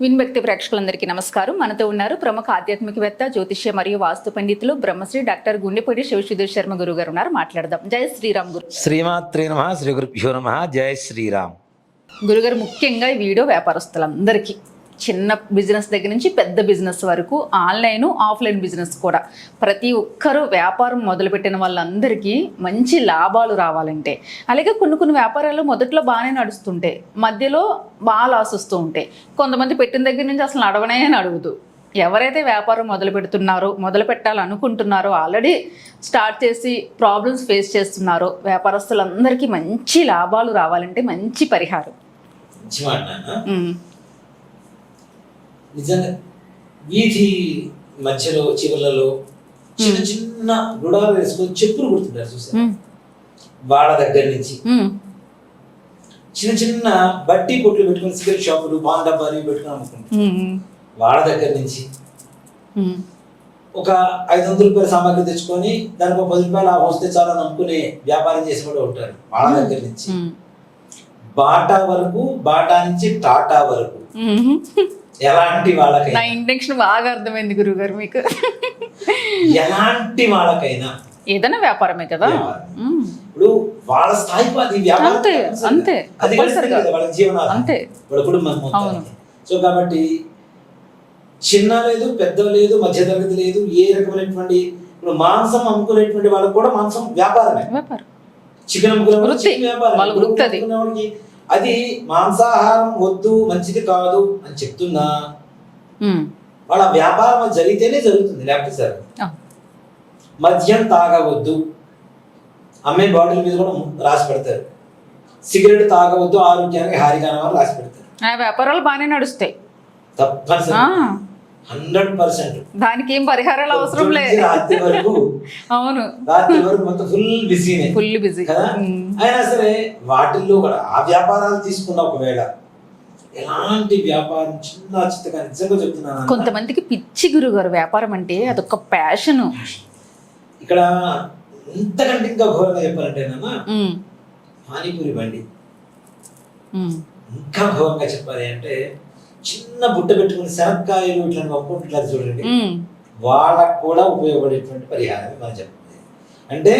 విన్భక్తి ప్రేక్షకులందరికీ నమస్కారం. మనతో ఉన్నారు ప్రముఖ ఆధ్యాత్మికవేత్త జ్యోతిష్య మరియు వాస్తు పండితులు బ్రహ్మశ్రీ డాక్టర్ గుండెపూడి శివసుధీర్ శర్మ గురువు గారు ఉన్నారు. మాట్లాడదాం. జై శ్రీరామ్ గురు. శ్రీమాత్రే నమ. శ్రీ గురుభ్యో నమ. జయ శ్రీరామ్. గురుగారు ముఖ్యంగా ఈ వీడియో వ్యాపారస్తులందరికీ. చిన్న బిజినెస్ దగ్గర నుంచి పెద్ద బిజినెస్ వరకు ఆన్లైన్ ఆఫ్లైన్ బిజినెస్ కూడా. ప్రతి ఒక్కరూ వ్యాపారం మొదలుపెట్టిన వాళ్ళందరికీ మంచి లాభాలు రావాలంటే అలాగే కొన్ని కొన్ని వ్యాపారాలు మొదట్లో బాగానే నడుస్తుంటే మధ్యలో బాగా లాస్ వస్తూ ఉంటాయి కొంతమంది పెట్టిన దగ్గర నుంచి అసలు నడవనే నడుగుతూ ఎవరైతే వ్యాపారం మొదలు పెడుతున్నారో మొదలు పెట్టాలనుకుంటున్నారో ఆల్రెడీ స్టార్ట్ చేసి ప్రాబ్లమ్స్ ఫేస్ చేస్తున్నారో వ్యాపారస్తులందరికీ మంచి లాభాలు రావాలంటే మంచి పరిహారం మంచి మాట నాన్న ఉమ్, నిజంగా వీధి మధ్యలో చివర్లలో చిన్న చిన్న గుడాలు వేసుకొని చెప్పులు కుడుతుంటారు చూసారు వాళ్ళ దగ్గర నుంచి. చిన్న చిన్న బట్టి కొట్లు పెట్టుకొని సిగరెట్ షాపులు పాన్ డబ్బాలు పెట్టుకొని అమ్ముకుంటారు. వాళ్ళ దగ్గర నుంచి. ఒక ఐదు వందల రూపాయల సామాగ్రి తెచ్చుకొని దానికి ఒక పది రూపాయలు ఆ వస్తే చాలా నమ్ముకునే వ్యాపారం చేసి కూడా ఉంటారు వాళ్ళ దగ్గర నుంచి. బాటా వరకు బాటా నుంచి టాటా వరకు. ఎలాంటి నా వాళ్ళకైనా ఇంటెన్షన్ బాగా అర్థమైంది గురువు గారు మీకు. ఎలాంటి వాళ్ళకైనా. ఏదైనా వ్యాపారమే కదా. ఇప్పుడు వాళ్ళ స్థాయికి అది వ్యాపారం అంతే. అంతే, అది వాళ్ళ జీవనాధారం. అంతే. వాళ్ళ కుటుంబం మొత్తం. అవును. సో కాబట్టి చిన్న లేదు పెద్ద లేదు మధ్య తరగతి లేదు ఏ రకమైనటువంటి ఇప్పుడు మాంసం అమ్ముకునేటువంటి వాళ్ళకి కూడా మాంసం వ్యాపారమే. వ్యాపారం. చికెన్ అమ్ముకునే వ్యాపారం అది. మాంసాహారం వద్దు మంచిది కాదు అని చెప్తున్నా. వాళ్ళ వ్యాపారం జరిగితేనే జరుగుతుంది లేకపోతే సార్ మద్యం తాగవద్దు. అమ్మే బాటిల్ మీద కూడా రాసి పెడతారు. సిగరెట్ తాగవద్దు ఆరోగ్యానికి హానికరం అని రాసి పెడతారు. వ్యాపారాలు బాగానే నడుస్తాయి. తప్పనిసరి హండ్రెడ్ పర్సెంట్. దానికి ఏం పరిహారాలు అవసరం లే రాత్రి వరకు అవును. రాత్రి వరకు మొత్తం ఫుల్ బిజీనే. Full busy. కదా? అయినా సరే వాటిల్లో కూడా ఆ వ్యాపారాలు తీసుకున్న ఒకవేళ ఎలాంటి వ్యాపారం చిన్న చిత్తగా నిజంగా చెప్తున్నాను. కొంతమందికి పిచ్చి గురువు గారు వ్యాపారం అంటే అదొక ప్యాషన్. ఇక్కడ ఇంతకంటే ఇంకా ఘోరంగా చెప్పాలంటే నాన్న పానీపూరి బండి. ఇంకా ఘోరంగా చెప్పాలి అంటే చిన్న బుట్ట పెట్టుకుని శనక్కాయలు ఇట్లా పంపుకుంటున్నారు చూడండి. వాళ్ళకు కూడా ఉపయోగపడేటువంటి పరిహారం మనం చెప్పాలి. అంటే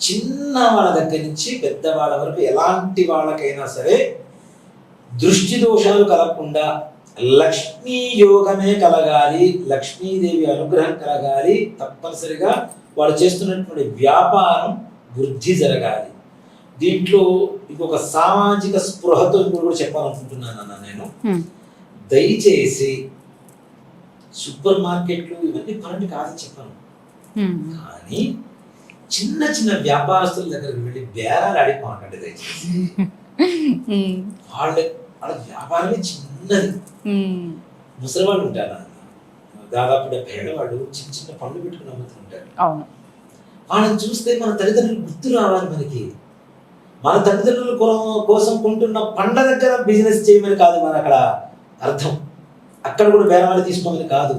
చిన్న వాళ్ళ దగ్గర నుంచి పెద్ద వాళ్ళ వరకు ఎలాంటి వాళ్ళకైనా సరే దృష్టి దోషాలు కలగకుండా లక్ష్మీ యోగమే కలగాలి లక్ష్మీదేవి అనుగ్రహం కలగాలి తప్పనిసరిగా వాళ్ళు చేస్తున్నటువంటి వ్యాపారం వృద్ధి జరగాలి. దీంట్లో ఇంకొక సామాజిక స్పృహతో ఇంకోటి కూడా చెప్పాలనుకుంటున్నాను అన్న నేను. దయచేసి సూపర్ మార్కెట్లు ఇవన్నీ పనులు కాదని చెప్పాను. కానీ చిన్న చిన్న వ్యాపారస్తుల దగ్గరికి వెళ్ళి బేరాలు ఆడిపోకండి దయచేసి. వాళ్ళ వాళ్ళ వ్యాపారమే చిన్నది. ముసలి వాళ్ళు ఉంటారు. దాదాపు డెబ్బై ఏళ్ళ వాళ్ళు చిన్న చిన్న పండ్లు పెట్టుకుని అమ్ముతుంటారు వాళ్ళని చూస్తే మన తల్లిదండ్రులు గుర్తు రావాలి మనకి. మన తల్లిదండ్రుల కోసం కొంటున్న పండ్ల దగ్గర బిజినెస్ చేయమని కాదు మన అక్కడ అర్థం. అక్కడ కూడా బేరవాళ్ళు తీసుకోమని కాదు.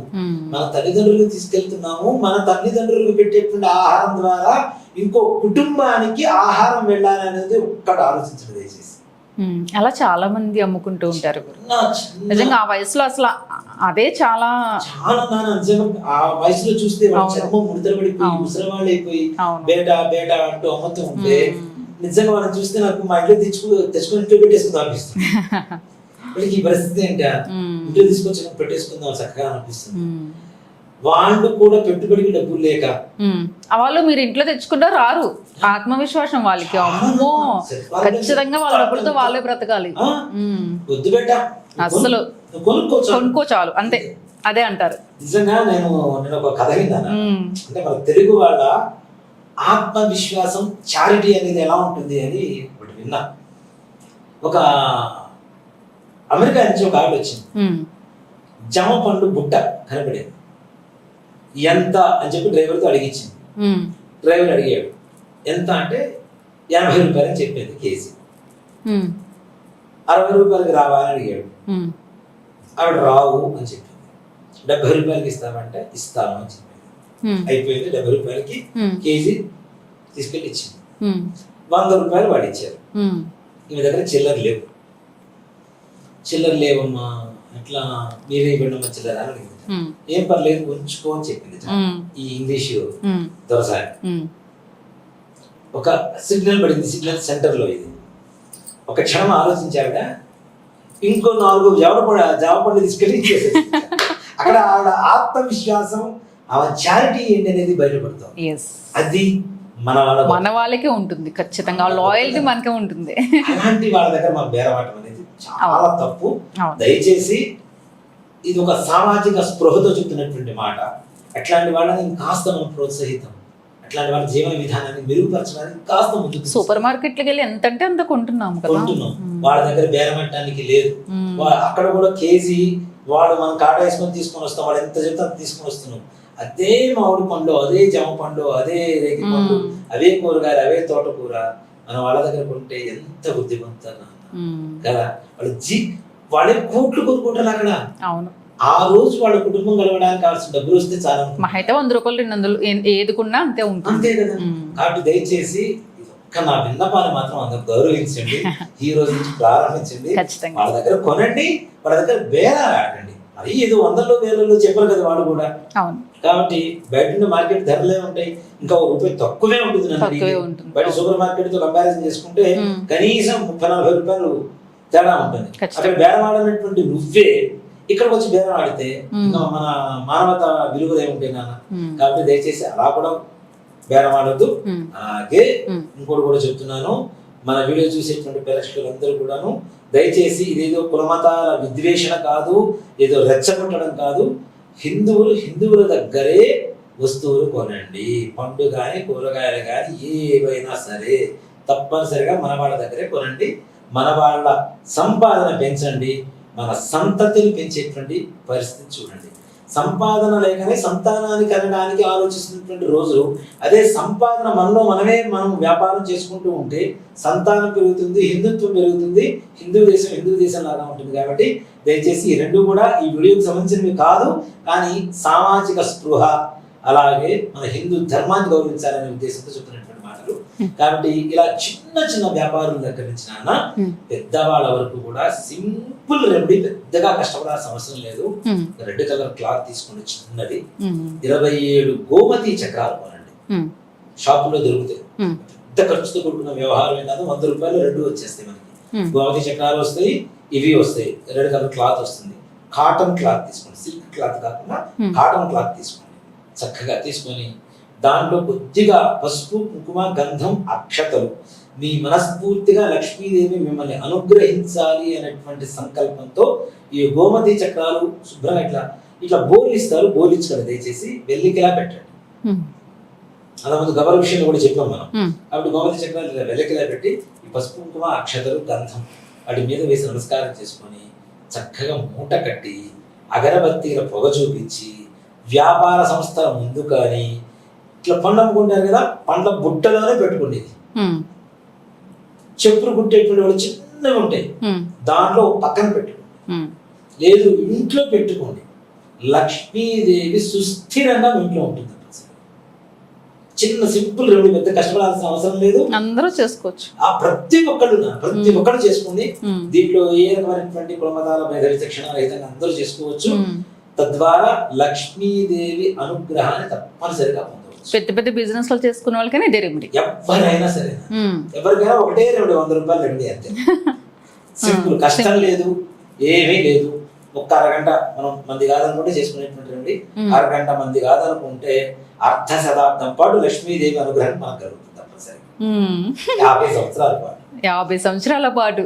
మన తల్లిదండ్రులకు తీసుకెళ్తున్నాము. మన తల్లిదండ్రులకు పెట్టేటువంటి ఆహారం ద్వారా ఇంకో కుటుంబానికి ఆహారం వెళ్ళాలి అనేది ఒక్కడు ఆలోచించడం దయచేసి. అలా చాలా మంది అమ్ముకుంటూ ఉంటారు నిజంగా ఆ వయసులో అసలు అదే చాలా చాలా నిజంగా ఆ వయసులో చూస్తే. చర్మం ముడతలు పడిపోయి. ముసలి వాళ్ళు అయిపోయి బేటా బేటా అంటూ అమ్ముతూ ఉంటే. నిజంగా వాళ్ళని చూస్తే నాకు మా ఇంట్లో తెచ్చుకు తెచ్చుకొని ఇంట్లో పెట్టేసుకుందాం అనిపిస్తుంది. వీళ్ళకి ఈ పరిస్థితి ఏంటా. ఇంట్లో తీసుకొచ్చి పెట్టేసుకుందాం చక్కగా అనిపిస్తుంది. వాళ్ళు కూడా పెట్టుబడికి డబ్బులు లేక వాళ్ళు మీరు ఇంట్లో తెచ్చుకుంటే రారు. ఆత్మవిశ్వాసం వాళ్ళకి. అమ్మో! ఖచ్చితంగా వాళ్ళ డబ్బులతో వాళ్ళే బ్రతకాలి. వద్దు కొనుక్కోవచ్చు కొనుక్కో చాలు. అంతే. అదే అంటారు. నిజంగా నేను నేను ఒక కథ విన్నాను. అంటే మన తెలుగు వాళ్ళ ఆత్మవిశ్వాసం చారిటీ అనేది ఎలా ఉంటుంది అని ఒకటి విన్నా ఒక అమెరికా నుంచి ఒక ఆవిడ వచ్చింది. జామ పండు బుట్ట కనపడేది ఎంత అని చెప్పి డ్రైవర్తో అడిగించింది. డ్రైవర్ అడిగాడు ఎంత అంటే ఎనభై రూపాయలు అని చెప్పింది కేజీ. అరవై రూపాయలకి రావాలని అడిగాడు. ఆవిడ రావు అని చెప్పింది డెబ్బై రూపాయలకి ఇస్తామంటే ఇస్తాను అని చెప్పింది. అయిపోయింది డెబ్బై రూపాయలకి. కేజీ తీసుకెళ్ళి ఇచ్చింది. వంద రూపాయలు వాడు ఇచ్చారు ఉమ్. ఈమె దగ్గర చిల్లర లేవు. చిల్లర లేవమ్మా అట్లా మీరే ఇవ్వడం మంచిదా అని అడిగింది. ఏం పర్లేదు ఉంచుకో అని చెప్పింది. ఈ ఇంగ్లీష్ ఉమ్. ఒక సిగ్నల్ పడింది సిగ్నల్ సెంటర్లో ఇది. ఒక క్షణం ఆలోచించాక ఇంకో నాలుగు జావ పడ జావ పండు తీసుకెళ్ళి అక్కడ ఆవిడ ఆత్మవిశ్వాసం ఆమె చారిటీ ఏంటి అనేది బయటపడుతుంది Yes. అది మన వాళ్ళ మన వాళ్ళకే ఉంటుంది ఖచ్చితంగా. లాయల్టీ మనకే ఉంటుంది. అలాంటి వాళ్ళ దగ్గర మనం బేరవాటం అనేది చాలా తప్పు. దయచేసి ఇది ఒక సామాజిక స్పృహతో చెప్తున్నటువంటి మాట. అట్లాంటి వాళ్ళని కాస్త మనం ప్రోత్సహిద్దాం అట్లాంటి వాళ్ళ జీవన విధానాన్ని మెరుగుపరచడానికి కాస్త ముందుకు సూపర్ మార్కెట్కి వెళ్ళి ఎంత అంటే అంత కొంటున్నాం కదా. కొంటున్నాం. ఉమ్, వాళ్ళ దగ్గర బేరమట్టడానికి లేదు. వా- అక్కడ కూడా కేజీ వాడు మనం కాట వేసుకొని తీసుకొని వస్తాం. వాడు ఎంత చెప్తే అంత తీసుకొని వస్తున్నాం. అదే మామిడి పండు అదే జామ పండు అదే రేగి పండు అవే కూరగాయలు అవే తోటకూర మనం వాళ్ళ దగ్గర కొంటే ఎంత బుద్ధిమంత ఉమ్, కదా? వాళ్ళు జీ వాళ్ళే కోట్లు కొనుక్కుంటారు అక్కడ. అవును. ఆ రోజు వాళ్ళ కుటుంబం గడవడానికి కావాల్సిన డబ్బులు వస్తే చాలా మా అయితే వంద రూపాయలు రెండు వందలు ఏ- ఏది కొన్నా అంతే ఉంటుంది. అంతే కదా? కాబట్టి దయచేసి ఒక్క నా విన్నపాన్ని మాత్రం అందరూ గౌరవించండి. ఈ రోజు నుంచి ప్రారంభించండి. వాళ్ళ దగ్గర కొనండి వాళ్ళ దగ్గర బేరాలు ఆడండి. మరి ఏదో వందల్లో వేలలో చెప్పరు కదా వాడు కూడా. అవును. కాబట్టి బయట మార్కెట్ ధరలే ఉంటాయి. ఇంకా ఒక రూపాయి తక్కువే ఉంటుంది బయట సూపర్ మార్కెట్తో కంపారిజన్ చేసుకుంటే కనీసం ముప్పై నలభై రూపాయలు తేడా ఉంటుంది. అక్కడ బేరం ఆడనటువంటి నువ్వే ఇక్కడికి వచ్చి బేరం ఆడితే మన మానవత విలువలు ఏముంటాయి నాన్న? కాబట్టి దయచేసి అలా కూడా బేరం ఆడద్దు అలాగే. ఇంకోటి కూడా చెప్తున్నాను. మన వీడియో చూసేటువంటి ప్రేక్షకులందరూ కూడాను దయచేసి ఇదేదో కులమతాల విద్వేషణ కాదు ఏదో రెచ్చగొట్టడం కాదు. హిందువులు హిందువుల దగ్గరే వస్తువులు కొనండి. పండు కానీ కూరగాయలు కానీ ఏవైనా సరే తప్పనిసరిగా మన వాళ్ళ దగ్గరే కొనండి. మన వాళ్ళ సంపాదన పెంచండి. మన సంతతిని పెంచేటువంటి పరిస్థితి చూడండి. సంపాదన లేకనే సంతానాన్ని అనడానికి ఆలోచిస్తున్నటువంటి రోజులు అదే సంపాదన మనలో మనమే మనం వ్యాపారం చేసుకుంటూ ఉంటే సంతానం పెరుగుతుంది హిందుత్వం పెరుగుతుంది హిందూ దేశం హిందూ దేశం లాగా ఉంటుంది కాబట్టి దయచేసి ఈ రెండు కూడా ఈ వీడియోకి సంబంధించినవి కాదు కానీ సామాజిక స్పృహ అలాగే మన హిందూ ధర్మాన్ని గౌరవించాలనే ఉద్దేశంతో చెప్తున్నటువంటి మాటలు. కాబట్టి ఇలా చిన్న చిన్న వ్యాపారుల దగ్గర నుంచి నాన్న. పెద్దవాళ్ళ వరకు కూడా సింపుల్ రెమెడీ పెద్దగా కష్టపడాల్సిన అవసరం లేదు. రెడ్ కలర్ క్లాత్ తీసుకుని చిన్నది ఇరవై ఏడు గోమతి చక్రాలు కొనండి. షాపులో దొరుకుతాయి. పెద్ద ఖర్చుతో కూడుకున్న వ్యవహారం ఏంటంటే వంద రూపాయలు రెండు వచ్చేస్తాయి మనకి. గోమతి చక్రాలు వస్తాయి ఇవి వస్తాయి. రెడ్ కలర్ క్లాత్ వస్తుంది. కాటన్ క్లాత్ తీసుకోండి. సిల్క్ క్లాత్ కాకుండా. కాటన్ క్లాత్ తీసుకోండి. చక్కగా తీసుకొని దాంట్లో కొద్దిగా పసుపు కుంకుమ గంధం అక్షతలు. మీ మనస్ఫూర్తిగా లక్ష్మీదేవి మిమ్మల్ని అనుగ్రహించాలి అనేటువంటి సంకల్పంతో ఈ గోమతి చక్రాలు శుభ్రంగా ఇట్లా ఇట్లా బోర్లిస్తారు బోర్లించకండి దయచేసి. వెల్లికిలా పెట్టండి. ముందు గబల విషయంలో కూడా చెప్పాం మనం. అప్పుడు గోమతి చక్రాలు ఇలా వెల్లకిలా పెట్టి ఈ పసుపు కుంకుమ అక్షతలు గంధం వాటి మీద వేసి నమస్కారం చేసుకొని చక్కగా మూట కట్టి అగరబత్తీల పొగ చూపించి వ్యాపార సంస్థల ముందు కానీ ఇట్లా పండ్లు అమ్ముకుంటారు కదా పండ్ల బుట్టలోనే పెట్టుకోండి ఉమ్, చెప్పులు కుట్టేటువంటి వాళ్ళు చిన్నవి ఉంటాయి. దాంట్లో పక్కన పెట్టుకోండి లేదు ఇంట్లో పెట్టుకోండి. లక్ష్మీదేవి సుస్థిరంగా ఇంట్లో ఉంటుంది చిన్న సింపుల్ రెమెడీ పెద్ద కష్టపడాల్సిన అవసరం లేదు. అందరూ చేసుకోవచ్చు. ఆ ప్రతి ఒక్కళ్ళు ప్రతి. ఒక్కళ్ళు చేసుకోండి దీంట్లో ఏ రకమైనటువంటి కులమతాల భేద విచక్షణ రహితంగా అందరూ చేసుకోవచ్చు. తద్వారా లక్ష్మీదేవి అనుగ్రహాన్ని తప్పనిసరిగా పొందవచ్చు. పెద్ద పెద్ద బిజినెస్లో చేసుకునే వాళ్ళకనే ఇదే రెమెడీ ఎవరైనా సరే. ఎవరికైనా ఒకటే రెండు వంద రూపాయలు రెమెడీ అంతే. సింపుల్. కష్టం లేదు ఏమీ లేదు. ఒక్క అరగంట మనం మంది కాదనుకుంటే చేసుకునేటువంటి రెమెడీ ఉమ్. అరగంట మంది కాదనుకుంటే అర్ధ శతాబ్దం పాటు లక్ష్మీదేవి అనుగ్రహం మనకు కలుగుతుంది తప్పనిసరిగా. యాభై సంవత్సరాల పాటు. యాభై సంవత్సరాల పాటు.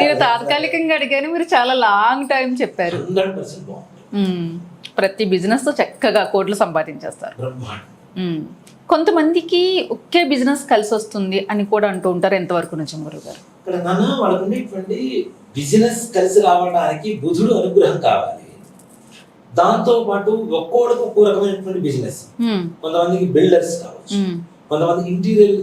నేను తాత్కాలికంగా అడిగాను మీరు చాలా లాంగ్ టైం చెప్పారు. ప్రతి బిజినెస్తో చక్కగా కోట్లు సంపాదించేస్తారు. కొంతమందికి ఒకే బిజినెస్ కలిసి వస్తుంది అని కూడా అంటూ ఉంటారు ఎంతవరకు నిజం గురువు గారు ఇక్కడ నాన్న వాళ్ళకు ఉండేటువంటి బిజినెస్ కలిసి రావడానికి బుధుడు అనుగ్రహం కావాలి. దాంతో పాటు ఒక్కోడికి ఒక్కో రకమైనటువంటి బిజినెస్. కొంతమందికి బిల్డర్స్ కావచ్చు. కొంతమంది ఇంటీరియర్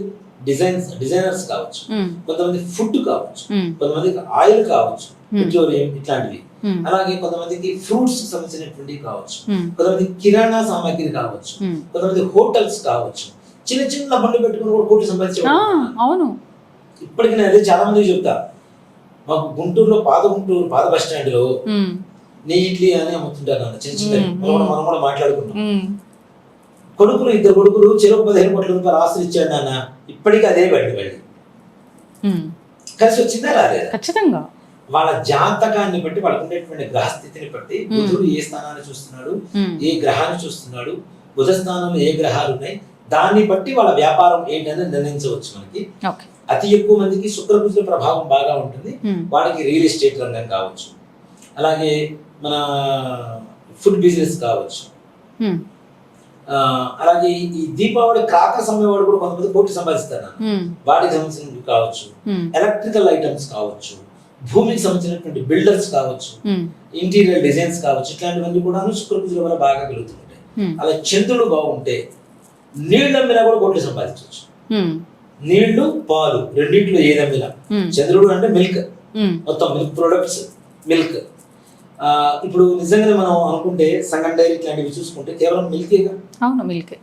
డిజైన్స్ డిజైనర్స్ కావచ్చు. కొంతమంది ఫుడ్ కావచ్చు. కొంతమందికి ఆయిల్ కావచ్చు. పెట్రోలియం ఇట్లాంటివి. అలాగే కొంతమందికి ఫ్రూట్స్ సంబంధించినటువంటి కావచ్చు. కొంతమంది కిరాణా సామాగ్రి కావచ్చు. కొంతమంది హోటల్స్ కావచ్చు. చిన్న చిన్న బండ్లు పెట్టుకుని కూడా కోట్లు సంపాదించే. అవును. ఇప్పటికి నేను అదే చాలా మంది చెప్తా. మాకు గుంటూరులో పాత గుంటూరు పాత బస్ స్టాండ్లో నీ ఇడ్లీ అని అమ్ముతుంటారు చిన్న చిన్న. మనం కూడా- ఉమ్, కొడుకులు ఇద్దరు కొడుకులు చెరువు పదిహేను కోట్ల రూపాయలు ఆస్తులు ఇచ్చాడు నాన్న. ఇప్పటికీ అదే బండి ఉమ్. కలిసి వచ్చిందా రాలేదా? ఖచ్చితంగా. వాళ్ళ జాతకాన్ని బట్టి వాళ్ళకు ఉండేటువంటి గ్రహస్థితిని బట్టి బుధుడు ఏ స్థానాన్ని చూస్తున్నాడు? ఏ గ్రహాన్ని చూస్తున్నాడు? బుధ స్థానంలో ఏ గ్రహాలు ఉన్నాయి? దాన్ని బట్టి వాళ్ళ వ్యాపారం ఏంటని నిర్ణయించవచ్చు మనకి. అతి ఎక్కువ మందికి శుక్రబుధుల ప్రభావం బాగా ఉంటుంది. వాళ్ళకి రియల్ ఎస్టేట్ రంగం కావచ్చు. అలాగే మన ఫుడ్ బిజినెస్ కావచ్చు. అలాగే ఈ దీపావళి క్రాక సమయం వాడు కూడా కొంతమంది కోటి సంపాదిస్తారు వాటికి సంబంధించినవి కావచ్చు ఎలక్ట్రికల్ ఐటమ్స్ కావచ్చు భూమికి సంబంధించినటువంటి బిల్డర్స్ కావచ్చు ఇంటీరియర్ డిజైన్స్ కావచ్చు ఇట్లాంటివన్నీ కూడా శుక్రబుధుల వల్ల బాగా కలుగుతుంటాయి. అలా చంద్రుడు బాగుంటే నీళ్ళు అమ్మినా కూడా కోట్లు సంపాదించవచ్చు. నీళ్ళు పాలు రెండింటిలో ఏది అమ్మినా ఉమ్, చంద్రుడు అంటే మిల్క్. మొత్తం మిల్క్ ప్రొడక్ట్స్ మిల్క్. ఇప్పుడు నిజంగానే మనం అనుకుంటే సంగం డైరీ ఇట్లాంటివి చూసుకుంటే కేవలం మిల్కేగా అవును మిల్క్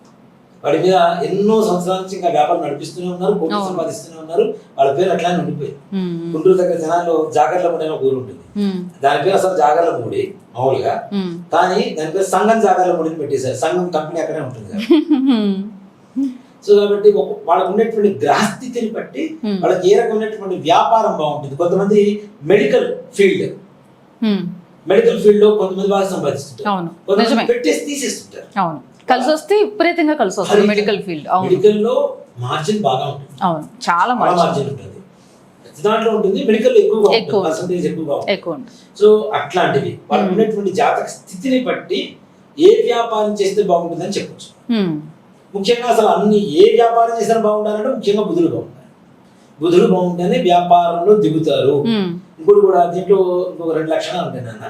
వాడి మీద ఎన్నో సంవత్సరాల నుంచి ఇంకా వ్యాపారం నడిపిస్తూనే ఉన్నారు కోట్లు. సంపాదిస్తూనే ఉన్నారు వాళ్ళ పేరు అట్లానే ఉండిపోయింది. గుంటూరు దగ్గర జనాల్లో జాగర్ల ముడి అనే ఊరు ఉంటుంది. దాని పేరు అసలు జాగర్ల ముడి మామూలుగా. కానీ దాని పేరు సంఘం జాగర్ల ముడిని పెట్టేశారు. సంఘం కంపెనీ అక్కడే ఉంటుంది సో కాబట్టి వాళ్ళకు ఉండేటువంటి గ్రహస్థితిని బట్టి వాళ్ళకి ఏ రకమైనటువంటి వ్యాపారం బాగుంటుంది? కొంతమంది మెడికల్ ఫీల్డ్ మెడికల్ ఫీల్డ్లో కొంతమంది బాగా సంపాదిస్తుంటారు. అవును. నిజమే. కొంతమంది పెట్టేసి తీసేస్తుంటారు. అవును. కలిసి వస్తే విపరీతంగా కలిసి వస్తుంది మెడికల్ ఫీల్డ్. మెడికల్లో మార్జిన్ బాగా ఉంటుంది. అవును. చాలా మార్జిన్. ఉంటుంది. దాంట్లో ఉంటుంది. మెడికల్ ఎక్కువగా ఉంటుంది. ఎక్కువ. పర్సంటేజ్ ఎక్కువగా ఉంటుంది. సో అట్లాంటివి. వాళ్ళకు. ఉన్నటువంటి జాతక స్థితిని బట్టి ఏ వ్యాపారం చేస్తే బాగుంటుందని చెప్పొచ్చు. ముఖ్యంగా అసలు అన్ని ఏ వ్యాపారం చేసినా బాగుండాలంటే ముఖ్యంగా బుధుడు బాగుండాలి. బుధుడు బాగుంటేనే వ్యాపారంలో దిగుతారు. ఇంకోటి కూడా దీంట్లో ఇంకొక రెండు లక్షణాలు ఉంటాయి నాన్న.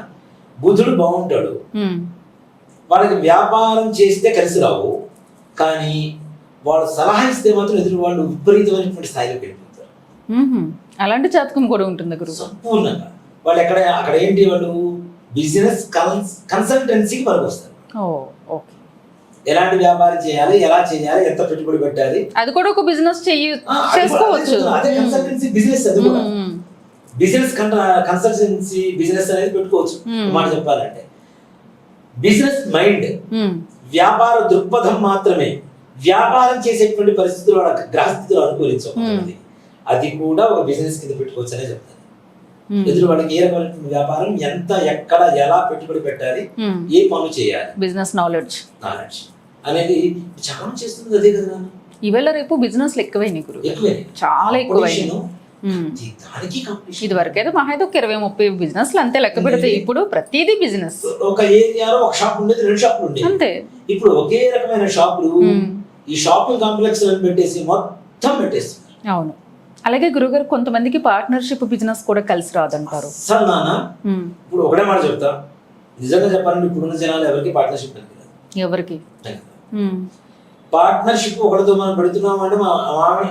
బుధుడు బాగుంటాడు. వాళ్ళకి వ్యాపారం చేస్తే కలిసి రావు. కానీ వాళ్ళు సలహా ఇస్తే మాత్రం ఎదురు వాళ్ళు విపరీతమైనటువంటి స్థాయిలోకి వెళ్ళిపోతారు. అలాంటి జాతకం కూడా ఉంటుంది గురువు. సంపూర్ణంగా. వాళ్ళు ఎక్కడ అక్కడ ఏంటి వాళ్ళు? బిజినెస్ కన్సల్టెన్సీకి పనికి వస్తారు ఎలాంటి వ్యాపారం చేయాలి ఎలా చేయాలి ఎంత పెట్టుబడి పెట్టాలి? అది కూడా ఒక బిజినెస్ చేసుకోవచ్చు. అదే కన్సల్టెన్సీ బిజినెస్ అది కూడా. బిజినెస్ కన్సల్టెన్సీ బిజినెస్ అనేది పెట్టుకోవచ్చు. మాట చెప్పాలంటే. బిజినెస్ మైండ్ వ్యాపార దృక్పథం మాత్రమే. వ్యాపారం చేసేటువంటి పరిస్థితులు వాళ్ళ గ్రహస్థితులు అనుకూలించకపోతుంది అది కూడా ఒక బిజినెస్ కింద పెట్టుకోవచ్చు అనే చెప్తాను ఎదురు వాళ్ళకి ఏ రకమైనటువంటి వ్యాపారం ఎంత ఎక్కడ ఎలా పెట్టుబడి పెట్టాలి. ఏ పనులు చేయాలి? Business knowledge. నాలెడ్జ్. అనేది చాలా చేస్తుంది అదే కదా. ఇవాళ రేపు బిజినెస్లు ఎక్కువైనాయి ఎక్కువే చాలా ఎక్కువైనాయి. కాంపిటీషన్ ఇది వరకైతే మహా అయితే ఒక ఇరవై ముప్పై బిజినెస్లు అంతే లెక్క పెడితే ఇప్పుడు ప్రతిదీ బిజినెస్ ఒక ఏరియాలో ఒక షాప్ ఉండేది రెండు షాపులు ఉండేవి. అంతే. ఇప్పుడు ఒకే రకమైన షాపులు ఉమ్. ఈ షాపింగ్ కాంప్లెక్స్ పెట్టేసి మొత్తం పెట్టేస్తున్నారు. అవును. అలాగే గురుగారు కొంతమందికి పార్ట్నర్షిప్ బిజినెస్ కూడా కలిసి రాదంటారు. అసలు నాన్న. ఇప్పుడు ఒకటే మాట చెప్తా. నిజంగా చెప్పాలంటే ఇప్పుడున్న జనాలు ఎవరికి పార్ట్నర్షిప్ ఎవరికి. పార్ట్నర్షిప్ ఒకటితో మనం పెడుతున్నాం అంటే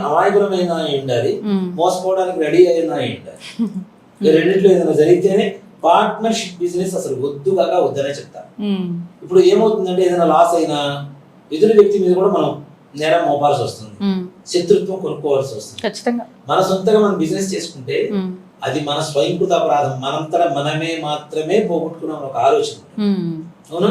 అమాయకులమైన ఉండాలి. మోసపోవడానికి రెడీ అయిన అయి ఉండాలి. రెండిట్లో ఏదైనా జరిగితేనే పార్ట్నర్షిప్ బిజినెస్ అసలు వద్దు కాక వద్దనే చెప్తా ఉమ్. ఇప్పుడు ఏమవుతుందంటే ఏదైనా లాస్ అయినా ఎదురు వ్యక్తి మీద కూడా మనం నేరం మోపాల్సి వస్తుంది. శత్రుత్వం కొనుక్కోవాల్సి వస్తుంది. మన సొంతంగా మనం బిజినెస్ చేసుకుంటే. అది మన స్వయంకృత అపరాధం మనంతట మనమే మాత్రమే పోగొట్టుకున్నాం ఒక ఆలోచన. అవును.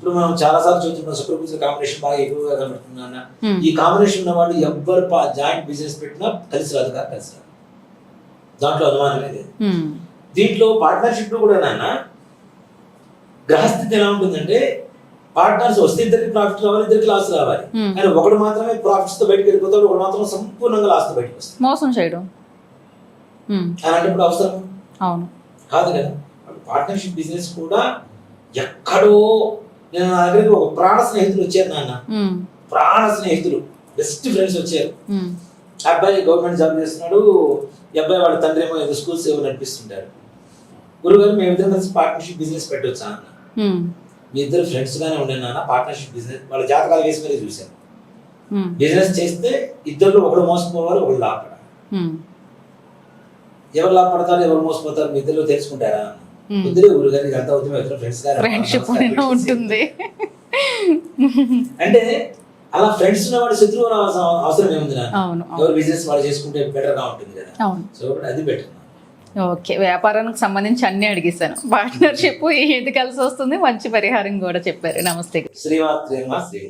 ఇప్పుడు మనం చాలా సార్లు చూస్తున్నాం శుక్రపూజ కాంబినేషన్ బాగా ఎక్కువగా కనబడుతున్నా ఉమ్. ఈ కాంబినేషన్ ఉన్న వాళ్ళు ఎవ్వరు జాయింట్ బిజినెస్ పెట్టినా కలిసి రాదు కాదు కలిసి రాదు. దాంట్లో అనుమానం లేదు. దీంట్లో పార్ట్నర్షిప్లో కూడా నాన్న గ్రహస్థితి ఎలా ఉంటుందంటే పార్ట్నర్స్ వస్తే ఇద్దరికి ప్రాఫిట్ రావాలి ఇద్దరికి లాస్ రావాలి. కానీ ఒకడు మాత్రమే ప్రాఫిట్స్తో బయటకు వెళ్ళిపోతాడు ఒకడు మాత్రం సంపూర్ణంగా లాస్తో బయటకు వస్తాడు. మోసం చేయడం. అలాంటప్పుడు అవసరం? అవును. కాదు కదా. పార్ట్నర్షిప్ బిజినెస్ కూడా ఎక్కడో నేను నా దగ్గరికి ఒక ప్రాణ స్నేహితులు వచ్చారు నాన్న. ప్రాణ స్నేహితులు బెస్ట్ ఫ్రెండ్స్ వచ్చారు అబ్బాయి గవర్నమెంట్ జాబ్ చేస్తున్నాడు ఈ అబ్బాయి వాళ్ళ తండ్రి ఏమో ఏదో స్కూల్స్ ఏమో నడిపిస్తుంటారు గురుగారు మేము ఇద్దరం కలిసి పార్ట్నర్షిప్ బిజినెస్ పెట్టొచ్చా అన్న. మీ ఇద్దరు ఫ్రెండ్స్ గానే ఉండే నాన్న పార్ట్నర్షిప్ బిజినెస్ వాళ్ళ జాతకాలు వేసి మరీ చూశాను. బిజినెస్ చేస్తే ఇద్దరు ఒకడు మోసపోవాలి ఒకడు లాపడాలి ఉమ్. ఎవరు లాపడతారు ఎవరు మోసపోతారు మీ ఇద్దరు తెలుసుకుంటారా ఉమ్. ఫ్రెండ్షిప్ ఉంటుంది. అంటే అలా ఫ్రెండ్స్ ఉన్నవాడు శత్రువు అవసరం అవసరం ఏముంది ఎవరు బిజినెస్ వాళ్ళు చేసుకుంటే బెటర్గా ఉంటుంది కదా. సో అది బెటర్ ఓకే వ్యాపారానికి సంబంధించి అన్ని అడిగేశాను. పార్ట్నర్షిప్ ఏది కలిసి వస్తుంది మంచి పరిహారం కూడా చెప్పారు. నమస్తే. శ్రీమాత్రేమ శ్రీ